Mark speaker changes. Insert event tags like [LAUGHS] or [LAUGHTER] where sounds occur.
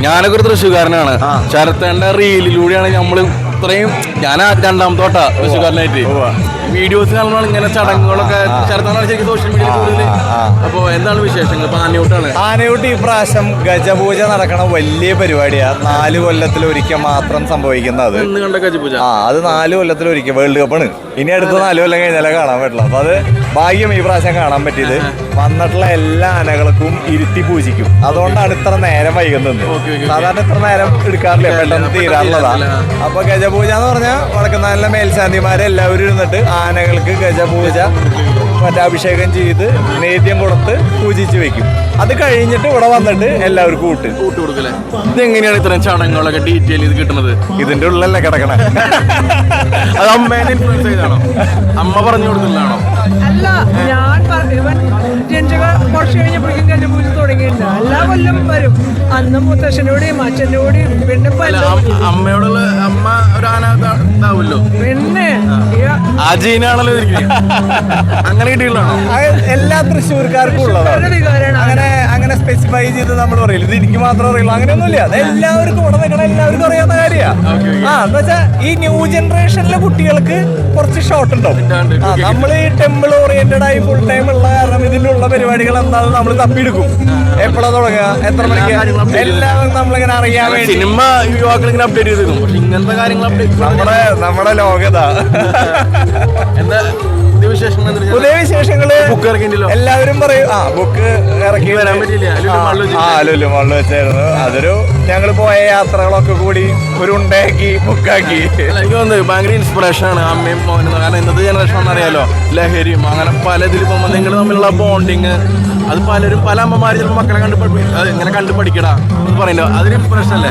Speaker 1: ഞാനൊക്കെ ഒരു തൃശ്ശൂർക്കാരനാണ്. ശരത്തേണ്ട റീലിലൂടെയാണ് നമ്മൾ ഇത്രയും ഞാൻ രണ്ടാമത്തോട്ടാ രണ്ടാമത്തെ തൊട്ടാ തൃശ്ശൂർക്കാരനായിട്ട് വീഡിയോസ് കാണുമ്പോൾ ഇങ്ങനെ ചടങ്ങുകളൊക്കെ ചേർത്താണ് ശരിക്കും സോഷ്യൽ മീഡിയ കൂടുതൽ അപ്പൊ എന്താണ് വിശേഷങ്ങൾ? ആനയൂട്ടാണ്. ആനയൂട്ടാണ്
Speaker 2: ഈ പ്രാവശ്യം ഗജപൂജ നടക്കണ വലിയ പരിപാടിയാണ് നാല് കൊല്ലത്തിൽ ഒരിക്കൽ മാത്രം സംഭവിക്കുന്നത്
Speaker 1: ഗജപൂജ.
Speaker 2: ആ അത് നാല് കൊല്ലത്തിൽ ഒരിക്കൽ വേൾഡ് കപ്പാണ് ഇനി അടുത്ത നാല് കൊല്ലം കഴിഞ്ഞാലേ കാണാൻ പറ്റുള്ളൂ. അപ്പൊ അത് ഭാഗ്യം ഈ പ്രാവശ്യം കാണാൻ പറ്റിയത്. വന്നിട്ടുള്ള എല്ലാ ആനകൾക്കും ഇരുത്തി പൂജിക്കും. അതുകൊണ്ടാണ് ഇത്ര നേരം വൈകുന്നത്. സാധാരണ ഇത്ര നേരം എടുക്കാറില്ല. പെട്ടെന്ന് തീരാറുള്ളതാണ് അപ്പൊ ഗജപൂജ എന്ന് പറഞ്ഞാൽ വടക്കുന്നാലിലെ മേൽശാന്തിമാരെ എല്ലാവരും ഇരുന്നിട്ട് ആനകൾക്ക് ഗജപൂജ മറ്റേ അഭിഷേകം ചെയ്ത് നേദ്യം കൊടുത്ത് പൂജിച്ച് വെക്കും. അത് കഴിഞ്ഞിട്ട് ഇവിടെ വന്നിട്ട് എല്ലാവർക്കും കൂട്ട്
Speaker 1: കൂട്ട് കൊടുക്കല്ലേ ഇതെങ്ങനെയാണ് ഇത്രയും ചടങ്ങുകളൊക്കെ ഡീറ്റെയിൽ ചെയ്ത് കിട്ടുന്നത്?
Speaker 2: ഇതിന്റെ ഉള്ളിലല്ലേ കിടക്കണേ.
Speaker 1: അത് അമ്മേനെ ഇൻഫ്ലുവൻസ് ചെയ്താണോ? അമ്മ പറഞ്ഞു കൊടുക്കുന്നതാണോ?
Speaker 3: അല്ല ഞാൻ കുറച്ച് കഴിഞ്ഞപ്പോഴേക്കും തുടങ്ങിയിട്ടുണ്ട്. എല്ലാ കൊല്ലം വരും. അന്ന് മുത്തശ്ശനോടെയും അച്ഛനോടെയും പിന്നെ
Speaker 1: അമ്മയോടുള്ള അമ്മ ഒരു ആന ഇതാ-
Speaker 3: പിന്നെ ഈ [LAUGHS]
Speaker 1: ആ ജീനാണല്ലോ അങ്ങനെ
Speaker 2: കിട്ടിയിട്ടുള്ള എല്ലാ തൃശ്ശൂർക്കാർക്കും ഉള്ളതാണ്. അങ്ങനെ സ്പെസിഫൈ ചെയ്ത് നമ്മൾ പറയില്ല ഇത് എനിക്ക് മാത്രം അറിയില്ല അങ്ങനെയൊന്നുമില്ല. അത് എല്ലാവർക്കും ഇവിടെ നിൽക്കണ എല്ലാവർക്കും അറിയാത്ത കാര്യമാണ് ആ എന്ന് വെച്ചാൽ ഈ ന്യൂ ജനറേഷനിലെ കുട്ടികൾക്ക് കുറച്ച് ഷോർട്ട് ഉണ്ടാവും.
Speaker 1: ഉണ്ട്,
Speaker 2: ആ നമ്മൾ ഈ ടെമ്പിൾ ഓറിയന്റഡ് ആയി ഫുൾ ടൈം ഉള്ള കാരണം ഇതിലുള്ള പരിപാടികൾ എന്താണെന്ന് നമ്മൾ തപ്പിയെടുക്കും. എപ്പോഴാ തുടങ്ങുക? എത്ര മണിക്ക്? എല്ലാവരും നമ്മളിങ്ങനെ അറിയാൻ വേണ്ടി.
Speaker 1: സിനിമ യുവാക്കൾ ഇങ്ങനെ അപ്ഡേറ്റ് ചെയ്തു ഇങ്ങനത്തെ കാര്യങ്ങൾ അപ്ഡേറ്റ്
Speaker 2: നമ്മുടെ നമ്മുടെ ലോകത.
Speaker 1: എന്താ പുതിയ എന്താ?
Speaker 2: പുതിയ വിശേഷങ്ങൾ
Speaker 1: ബുക്ക്
Speaker 2: എല്ലാവരും പറയും ആ ബുക്ക് ഇറക്കി
Speaker 1: വരാൻ പറ്റില്ല.
Speaker 2: ആ ലുലു മള്ളു വെച്ചായിരുന്നു. അതൊരു ഞങ്ങൾ പോയ യാത്രകളൊക്കെ കൂടി ഒരു ഉണ്ടാക്കി ബുക്കാക്കി.
Speaker 1: എനിക്ക് തോന്നുന്നത് ഭയങ്കര ഇൻസ്പിറേഷൻ ആണ് അമ്മയും മോനും. കാരണം ഇന്നത്തെ ജനറേഷൻ എന്ന് അറിയാലോ ലഹരിയും അങ്ങനെ പല ഇതിൽ പോകുമ്പോൾ നിങ്ങൾ തമ്മിലുള്ള ബോണ്ടിങ് അത് പലരും പല അമ്മമാരും ചിലപ്പോൾ മക്കളെ കണ്ട് പഠിപ്പിക്കും ഇങ്ങനെ കണ്ട് പഠിക്കടാ. എന്ന് പറയുന്നത് അതൊരു ഇൻസ്പിറേഷൻ അല്ലേ?